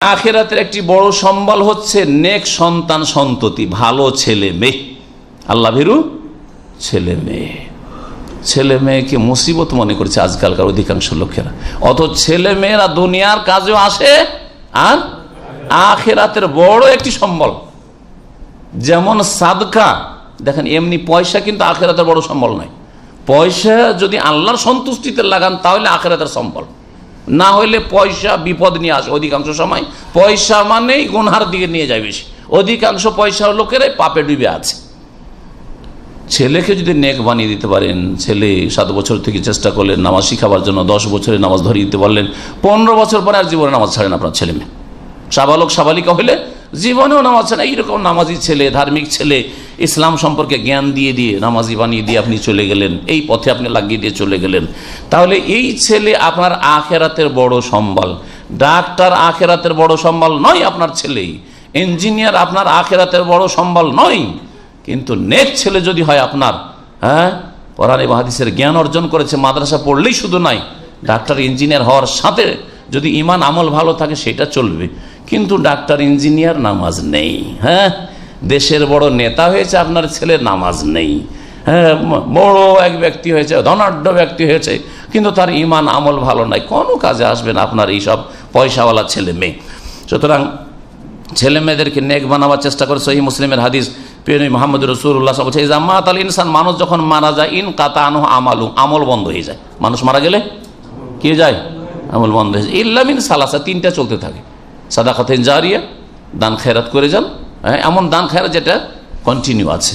আখেরাতের একটি বড় সম্বল হচ্ছে নেক সন্তান সন্ততি, ভালো ছেলে মেয়ে। আল্লাহ ভীরু, ছেলে মেয়ে। ছেলে মেয়েকে মুসিবত মনে করছে আজকালকার অধিকাংশ লোকেরা? অত ছেলে মেয়েরা দুনিয়ার কাজেও আসে, আর আখেরাতের বড় একটি সম্বল। যেমন সাদকা, দেখেন, এমনি পয়সা কিন্তু আখেরাতের বড় সম্বল নয়। পয়সা যদি আল্লাহর সন্তুষ্টিতে লাগান, তাহলে আখেরাতের সম্বল। না হলে পয়সা বিপদ নিয়ে আসে অধিকাংশ সময়। পয়সা মানেই গুনহার দিকে নিয়ে যায় বেশি। অধিকাংশ পয়সা লোকেরাই পাপে ডুবে আছে। ছেলেকে যদি নেক বানিয়ে দিতে পারেন, ছেলে সাত বছর থেকে চেষ্টা করলেন নামাজ শিখাবার জন্য, দশ বছরে নামাজ ধরিয়ে দিতে পারলেন, পনেরো বছর পরে আর জীবনে নামাজ ছাড়েন আপনার ছেলে মেয়ে সাবালক সাবালিকা হলে জীবনেও নামাজ ছাড়েন এইরকম নামাজি ছেলে, ধার্মিক ছেলে ইসলাম সম্পর্কে জ্ঞান দিয়ে দিয়ে, নামাজি বানিয়ে দিয়ে আপনি চলে গেলেন, এই পথে আপনি লাগিয়ে দিয়ে চলে গেলেন। তাহলে এই ছেলে আপনার আখেরাতের বড় সম্বল। ডাক্তার আখেরাতের বড় সম্বল নয় আপনার ছেলেই। ইঞ্জিনিয়ার আপনার আখেরাতের বড় সম্বল নয়। কিন্তু নেক ছেলে যদি হয় আপনার হ্যাঁ? কোরআন এবং হাদিসের জ্ঞান অর্জন করেছে, মাদ্রাসা পড়লেই শুধু নাই। ডাক্তার, ইঞ্জিনিয়ার হওয়ার সাথে যদি ইমান আমল ভালো থাকে, সেটা চলবে। কিন্তু ডাক্তার, ইঞ্জিনিয়ার নামাজ নেই হ্যাঁ? দেশের বড় নেতা হয়েছে, আপনার ছেলের নামাজ নেই। হ্যাঁ বড় এক ব্যক্তি হয়েছে, ধনাঢ্য ব্যক্তি হয়েছে, কিন্তু তার ইমান আমল ভালো নাই। কোনো কাজে আসবে না আপনার এইসব পয়সাওয়ালা ছেলে মেয়ে। সুতরাং ছেলে মেয়েদেরকে নেক বানাবার চেষ্টা করে সহি মুসলিমের হাদিস, প্রিয় মোহাম্মদ রসুল্লাহ বলছে এই জামাত আল ইনসান, মানুষ যখন মারা যায়, ইন কাতা আনহ আমালু, আমল বন্ধ হয়ে যায়। মানুষ মারা গেলে কি যায়? আমল বন্ধ হয়ে যায়। ইল্লামিন সালাসা, তিনটা চলতে থাকে। সাদা খাতেন জারিয়া, দান খেরাত করে যান এমন দান খেরাত যেটা কন্টিনিউ আছে।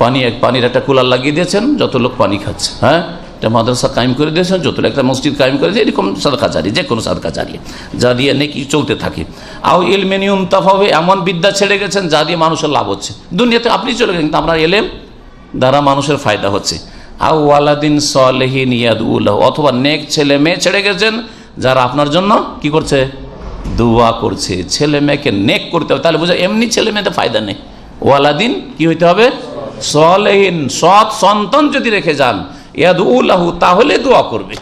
পানি এক পানির একটা কুলার লাগিয়ে দিয়েছেন, যত লোক পানি খাচ্ছে হ্যাঁ? একটা মাদ্রাসা কায়েম করে দিয়েছেন, যত একটা মসজিদ কায়েম করে দিয়ে এরকম সাদকা জারি যে কোনো সাদকা জারিয়ে যা দিয়ে নাকি চলতে থাকে। আও ইলমেনিয়ম তাফাবে এমন বিদ্যা ছেড়ে গেছেন, যা দিয়ে মানুষের লাভ হচ্ছে। দুনিয়াতে আপনি চলে গেছেন কিন্তু আপনার এলেম, দ্বারা মানুষের ফায়দা হচ্ছে। আও ওয়ালাদিন সলেহিন ইয়াদ উল্লাহ অথবা নেক ছেলে মেয়ে ছেড়ে গেছেন, যারা আপনার জন্য কি করছে? দোয়া করছে, ছেলে মেয়েকে নেক করতে হবে। তাহলে বোঝা, এমনি ছেলে মেয়েতে ফায়দা নেই। ওয়ালাদিন, কি হইতে হবে? সলেহীন, সৎ সন্তান যদি রেখে যান ইয়াদ উল্লাহু তাহলে দোয়া করবে।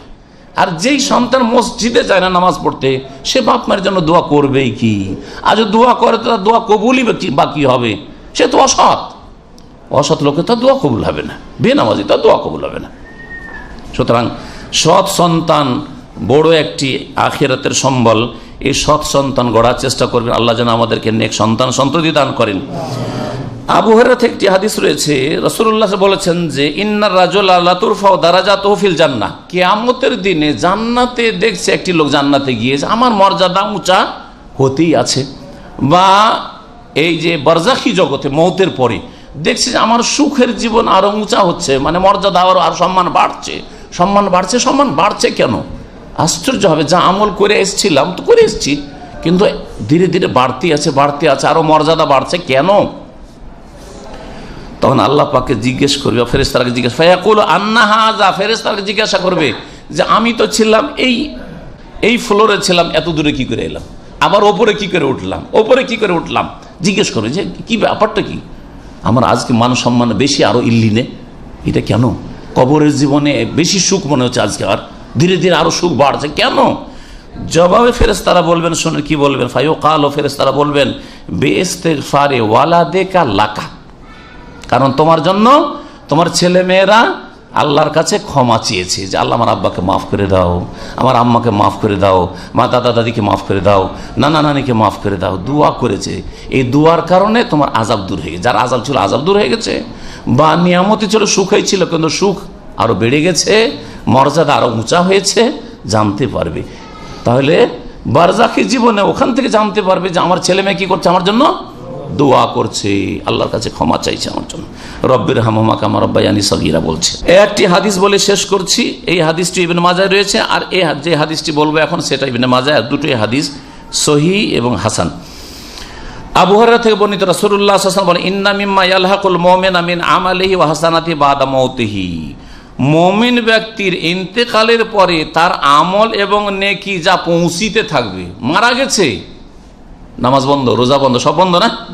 আর যেই সন্তান মসজিদে যায় না নামাজ পড়তে, সে বাপ মায়ের জন্য দোয়া করবেই কি? আর যদি দোয়া করে তো দোয়া কবুলই বা কি- হবে? সে তো অসৎ। অসৎ লোকে তার দোয়া কবুল হবে না। বে বেনামাজি তার দোয়া কবুল হবে না। সুতরাং সৎ সন্তান বড় একটি আখিরাতের সম্বল। এই সৎ সন্তান গড়ার চেষ্টা করবেন। আল্লাহ যেন আমাদেরকে নেক সন্তান সন্ততি দান করেন। আবু হেরাত একটি হাদিস রয়েছে। রসুল্লাহ বলেছেন যে, ইন্নার রাজুল আল্লাহ তুরফাও দারাজা তহফিল জান্না কেয়ামতের দিনে জান্নাতে দেখছে একটি লোক জান্নাতে গিয়েছে আমার মর্যাদা উঁচা হতেই আছে। বা এই যে বরজাখি জগতে মৌতের পরে দেখছি যে আমার সুখের জীবন আরও উঁচা হচ্ছে মানে মর্যাদা আরও, আর সম্মান বাড়ছে। সম্মান বাড়ছে সম্মান বাড়ছে কেন? আশ্চর্য হবে, যা আমল করে এসছিলাম তো করে এসছি, কিন্তু ধীরে ধীরে বাড়তি আছে বাড়তি আছে, আরও মর্যাদা বাড়ছে, কেন? তখন আল্লাহ পাকে জিজ্ঞেস করবে ফেরেস্তারাকে জিজ্ঞেস, ফায়াকুল আন্না হাজা ফেরেস্তারাকে জিজ্ঞাসা করবে যে, আমি তো ছিলাম এই এই ফ্লোরে ছিলাম, এত দূরে কি করে এলাম? আবার ওপরে কি করে উঠলাম? ওপরে কি করে উঠলাম? জিজ্ঞেস করবে যে, কি ব্যাপারটা কি? আমার আজকে মান সম্মান বেশি, আরও ইল্লিনে। এটা কেন? কবরের জীবনে বেশি সুখ মনে হচ্ছে আজকে আর। ধীরে ধীরে আরও সুখ বাড়ছে। কেন? জবাবে ফেরেস্তারা বলবেন শুনে কি বলবেন। ফাইও কাল ও ফেরেস্তারা বলবেন বেস্তে ফারে ওয়ালা দেখা লাকা। কারণ তোমার জন্য তোমার ছেলে মেয়েরা আল্লাহর কাছে ক্ষমা চেয়েছে যে, আল্লাহ আমার আব্বাকে মাফ করে দাও, আমার আম্মাকে মাফ করে দাও, মা দাদা দাদিকে মাফ করে দাও, নানা নানিকে মাফ করে দাও, দোয়া করেছে। এই দোয়ার কারণে তোমার আজাব দূর হয়ে গেছে। যার আজাব ছিল আজাব দূর হয়ে গেছে। বা নিয়ামতি ছিল, সুখই ছিল, কিন্তু সুখ আরও বেড়ে গেছে। মর্যাদা আরও উঁচা হয়েছে, জানতে পারবে। তাহলে বারজাকি জীবনে ওখান থেকে জানতে পারবে যে আমার ছেলে মেয়ে কি করছে, আমার জন্য দোয়া করছে। আল্লাহর কাছে ক্ষমা চাইছে আমার জন্য। রব্বের হামামা কামা রব্বায়ানি সগিরা বলছে। একটি হাদিস বলে শেষ করছি। এই হাদিসটি ইবেন মাজায় রয়েছে আর এই যে হাদিসটি বলব এখন সেটা ইবেন মাজায়, আর দুটোই হাদিস সহি এবং হাসান। আবহাওয়া থেকে বর্ণিত রাসুল্লাহ বলেন, ইন্না মিম্মা ইয়ালহাকুল মোমেন আমিন আমালিহি ও হাসানাতি বাদা মৌতিহি। মমিন ব্যক্তির ইন্তেকালের পরে তার আমল এবং নেকি যা পৌঁছিতে থাকবে। মারা গেছে। নামাজ বন্ধ, রোজা বন্ধ, সব বন্ধ না?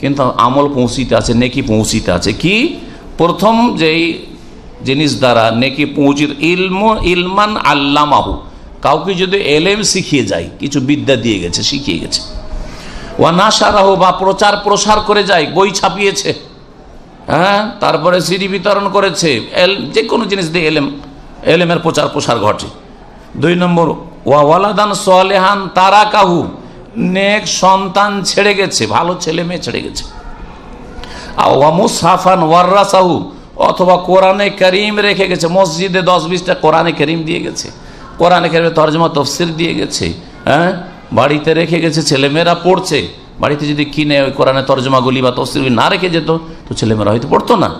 কিন্তু আমল পৌঁছিতে আছে, নেকি পৌঁছিতে আছে। কি? প্রথম যেই জিনিস দ্বারা নেকি পৌঁছিত, ইলম, ইলমান আল্লামাহু। কাউকে যদি এলেম শিখিয়ে যায়, কিছু বিদ্যা দিয়ে গেছে, শিখিয়ে গেছে। ওয়া না সারাহ বা প্রচার প্রসার করে যায়, বই ছাপিয়েছে। হ্যাঁ তারপরে সিডি বিতরণ করেছে। এল যে কোনো জিনিস দিয়ে এলেম, এলেমের প্রচার প্রসার ঘটে। দুই নম্বর ওয়াওয়ালাদান সোয়ালেহান তারা কাহু নেক সন্তান ছেড়ে গেছে, ভালো ছেলে মেয়ে ছেড়ে গেছে। ওয়ামুসাফান ওয়ার্রাসাহু, অথবা কোরআনে করিম রেখে গেছে, মসজিদে দশ বিশটা কোরআনে করিম দিয়ে গেছে। কোরআনে করিমে তর্জমা, তফসির দিয়ে গেছে হ্যাঁ? বাড়িতে রেখে গেছে, ছেলেমেয়েরা পড়ছে। বাড়িতে যদি কিনে ওই কোরআনে তর্জমাগুলি বা তফসিরগুলি না রেখে যেত, তো ছেলেমেয়েরা হয়তো পড়তো না।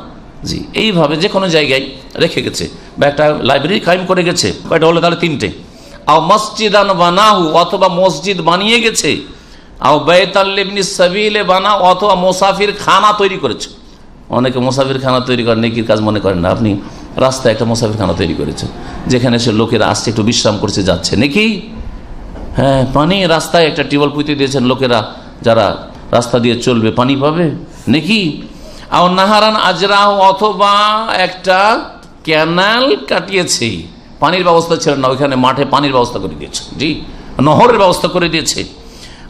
জি, এইভাবে যে কোনো জায়গায় রেখে গেছে। বা একটা লাইব্রেরি কায়েম করে গেছে, কয়টা হলো তাহলে তিনটে। আও মসজিদান বানাহু, অথবা মসজিদ বানিয়ে গেছে। আও বেতাল্লিবনি সাবিলে বানা অথবা মোসাফির খানা তৈরি করেছে। অনেকে মোসাফির খানা তৈরি করেন, নেকির কাজ মনে করেন না। আপনি রাস্তায় একটা মোসাফির খানা তৈরি করেছেন। যেখানে সে লোকেরা আসছে, একটু বিশ্রাম করছে, যাচ্ছে। নাকি? হ্যাঁ পানি রাস্তায় একটা টিউবওয়েল পুঁতে দিয়েছেন লোকেরা। যারা রাস্তা দিয়ে চলবে, পানি পাবে? নাকি? আর নাহারান আজরাহ অথবা একটা ক্যানাল কাটিয়েছে। পানির ব্যবস্থা ছিল না, ওইখানে মাঠে পানির ব্যবস্থা করে দিয়েছে। জি, নহরের ব্যবস্থা করে দিয়েছে।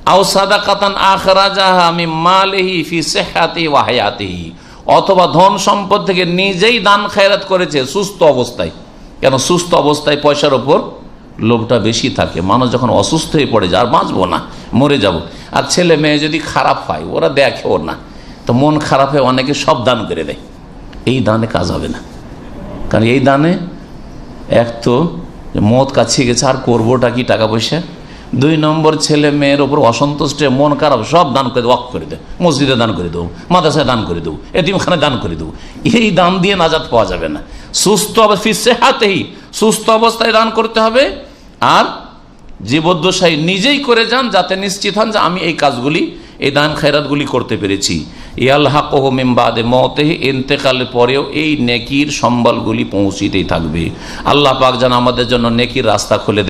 আও সাদা কাতান আখরাজাহা আমি মালেহি ফি সেহাতি ওয়াহায়াতিহি অথবা ধন সম্পদ থেকে নিজেই দান খায়রাত করেছে, সুস্থ অবস্থায়। কেন সুস্থ অবস্থায় পয়সার ওপর? লোভটা বেশি থাকে, মানুষ যখন অসুস্থ হয়ে পড়ে যায়, আর বাঁচবো না, মরে যাব। আর ছেলে মেয়ে যদি খারাপ হয়, ওরা দেখেও না। তো মন খারাপ হয়ে অনেকে সব দান করে দেয়। এই দানে কাজ হবে না। কারণ এই দানে এক তো মদ কাছে গেছে, আর করবোটা কি টাকা পয়সা? দুই নম্বর ছেলে মেয়ের ওপর অসন্তুষ্টে মন খারাপ, সব দান করে ওয়াক করে দেবো মসজিদে দান করে দেবো, মাদ্রাসায় দান করে দেবো এতিমখানে দান করে দেবো। এই দান দিয়ে নাজাত পাওয়া যাবে না। সুস্থ অবস্থা হাতেই সুস্থ অবস্থায় দান করতে হবে। আর জীবদ্দশাই নিজেই করে যান যাতে নিশ্চিত হন যে আমি এই কাজগুলি, এই দান খায়রাতগুলি করতে পেরেছি। ইয়াল্লাহ মেম্বাদে মতে ইন্তেকালের পরেও এই নেকির সম্বলগুলি পৌঁছিতেই থাকবে। আল্লাহ পাক যেন আমাদের জন্য নেকির রাস্তা খুলে।